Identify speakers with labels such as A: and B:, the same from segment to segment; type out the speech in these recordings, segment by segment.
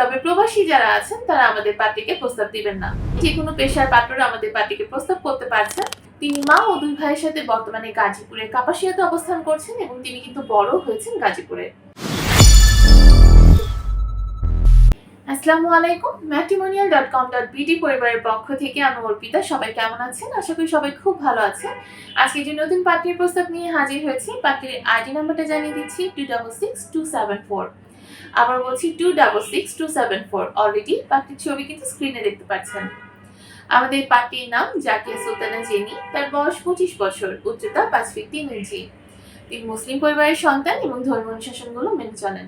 A: তবে প্রবাসী যারা আছেন, তারা আমাদের পার্টিকে প্রস্তাব দিবেন না। যে কোনো পেশার পাত্ররা আমাদের পার্টিকে প্রস্তাব করতে পারছেন। তিনি মা ও দুই ভাইয়ের সাথে বর্তমানে গাজীপুরের কাপাসিয়াতে অবস্থান করছেন এবং তিনি কিন্তু বড় হয়েছেন গাজীপুরে। আসসালামু আলাইকুম matrimonial dot com dot BD পরিবারের পক্ষ থেকে আমি অর্পিতা। সবাই কেমন আছেন? আশা করি সবাই খুব ভালো আছেন। আজকে যে নতুন পাত্রীর প্রস্তাব নিয়ে হাজির হয়েছি পাত্রীর আইডি নাম্বারটা জানিয়ে দিচ্ছি two double six two seven four আবার বলছি two double six two seven four already পাত্রীর ছবি কিন্তু স্ক্রিনে দেখতে পাচ্ছেন। আমাদের পাত্রীর নাম জাকিয়া সুলতানা জেনি। তার বয়স পঁচিশ বছর। উচ্চতা পাঁচ ফিট তিন ইঞ্চি। তিনি মুসলিম পরিবারের সন্তান এবং ধর্ম অনুশাসনগুলো মেনে চলেন।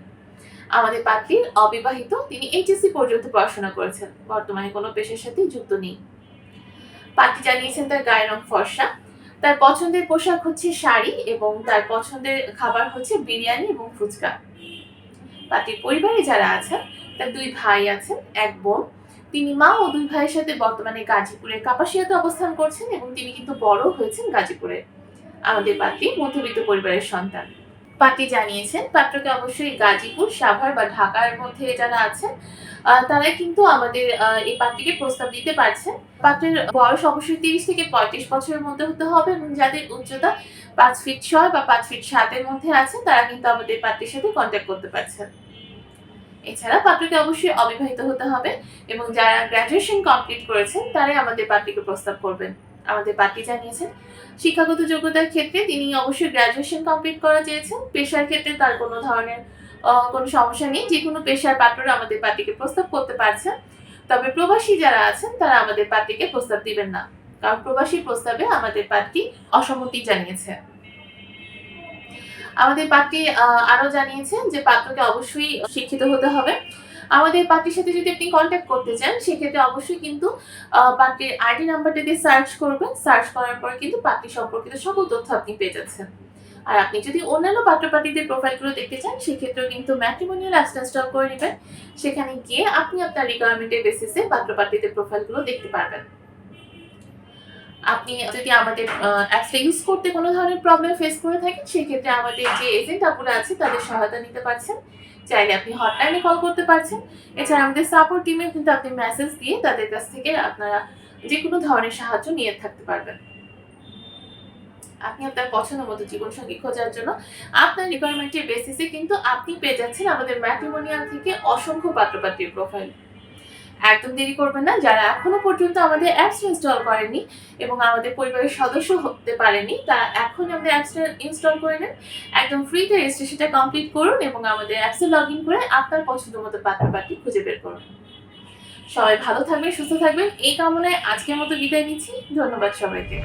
A: আমাদের পাত্রীর অবিবাহিত তিনি এইচএসসি পর্যন্ত পড়াশোনা করেছেন। বর্তমানে কোনো পেশার সাথে যুক্ত নেই। পাত্রী জানিয়েছেন তার গায়ের রং ফর্সা। তার পছন্দের পোশাক হচ্ছে শাড়ি এবং তার পছন্দের খাবার হচ্ছে বিরিয়ানি এবং ফুচকা। পাত্রীর পরিবারে যারা আছেন, তার দুই ভাই আছেন, এক বোন। তিনি মা ও দুই ভাইয়ের সাথে বর্তমানে গাজীপুরের কাপাসিয়াতে অবস্থান করছেন এবং তিনি কিন্তু বড় হয়েছেন গাজীপুরে। আমাদের পাত্রী মধ্যবিত্ত পরিবারের সন্তান। পাত্রী জানিয়েছেন, পাত্রকে অবশ্যই গাজীপুর, সাভার বা ঢাকার মধ্যে যারা আছেন তারা কিন্তু আমাদের এই পাত্রীকে প্রস্তাব দিতে পারছেন। পাত্রের বয়স অবশ্যই তিরিশ থেকে পঁয়ত্রিশ বছরের মধ্যে হতে হবে এবং যাদের উচ্চতা পাঁচ ফিট ছয় বা পাঁচ ফিট সাতের মধ্যে আছে, তারা কিন্তু আমাদের পাত্রীর সাথে কন্ট্যাক্ট করতে পারছেন। এছাড়া পাত্রকে অবশ্যই অবিবাহিত হতে হবে এবং যারা গ্র্যাজুয়েশন কমপ্লিট করেছেন, তারাই আমাদের পাত্রীকে প্রস্তাব করবেন। আমাদের পাত্রী জানিয়েছেন, শিক্ষাগত যোগ্যতার ক্ষেত্রে তিনি অবশ্যই গ্র্যাজুয়েশন কমপ্লিট করা চেয়েছেন। পেশার ক্ষেত্রে তার কোনো ধরনের কোনো সমস্যা নেই। যে কোনো পেশার পাত্ররা আমাদের পার্টিকে প্রস্তাব করতে পারছেন। তবে প্রবাসী যারা আছেন, তারা আমাদের পার্টিকে প্রস্তাব দিবেন না। কারণ প্রবাসী প্রস্তাবে আমাদের পার্টি অসম্মতি জানিয়েছে। আমাদের পার্টি আরও জানিয়েছেন যে পাত্রকে অবশ্যই শিক্ষিত হতে হবে। আমাদের পার্টির সাথে যদি আপনি কন্ট্যাক্ট করতে চান, সেক্ষেত্রে অবশ্যই কিন্তু পাত্রীর আইডি নাম্বারটা দিয়ে সার্চ করবেন। সার্চ করার পর কিন্তু পাত্রী সম্পর্কিত সকল তথ্য আপনি পেয়ে যাচ্ছেন। আর আপনি যদি অন্যান্য পাত্র পাত্রীদের প্রোফাইলগুলো দেখতে চান, সেক্ষেত্রেও কিন্তু ম্যাট্রিমোনিয়াল অ্যাপসটা ইনস্টল করে নেবেন। সেখানে গিয়ে আপনি আপনার রিকোয়ারমেন্টের বেসিসে পাত্র পাত্রীদের প্রোফাইলগুলো দেখতে পারবেন। আপনি যদি আমাদের অ্যাপসটা ইউজ করতে কোনো ধরনের প্রবলেম ফেস করে থাকেন, সেক্ষেত্রে আমাদের যে এজেন্ট আপনারা আছে তাদের সহায়তা নিতে পারছেন। চাইলে আপনি হটলাইনে কল করতে পারছেন। এছাড়া আমাদের সাপোর্ট টিমে কিন্তু আপনি মেসেজ দিয়ে তাদের কাছ থেকে আপনারা যে কোনো ধরনের সাহায্য নিয়ে থাকতে পারবেন। আপনি আপনার পছন্দ মতো জীবনসঙ্গী খোঁজার জন্য আপনার রিকোয়ারমেন্টের বেসিসে কিন্তু আপনি পেয়ে যাচ্ছেন আমাদের ম্যাট্রিমোনিয়াল থেকে অসংখ্য পাত্রপাত্রীর প্রোফাইল একদম দেরি করবেন না। যারা এখনও পর্যন্ত আমাদের অ্যাপস ইনস্টল করেনি এবং আমাদের পরিবারের সদস্য হতে পারেনি তা এখন আমাদের অ্যাপসটা ইনস্টল করে নেন। একদম ফ্রিতে রেজিস্ট্রেশনটা কমপ্লিট করুন এবং আমাদের অ্যাপসে লগ ইন করে আপনার পছন্দ মতো পাত্রপাত্রী খুঁজে বের করুন। সবাই ভালো থাকবেন, সুস্থ থাকবেন। এই কামনায় আজকের মতো বিদায় নিচ্ছি। ধন্যবাদ সবাইকে।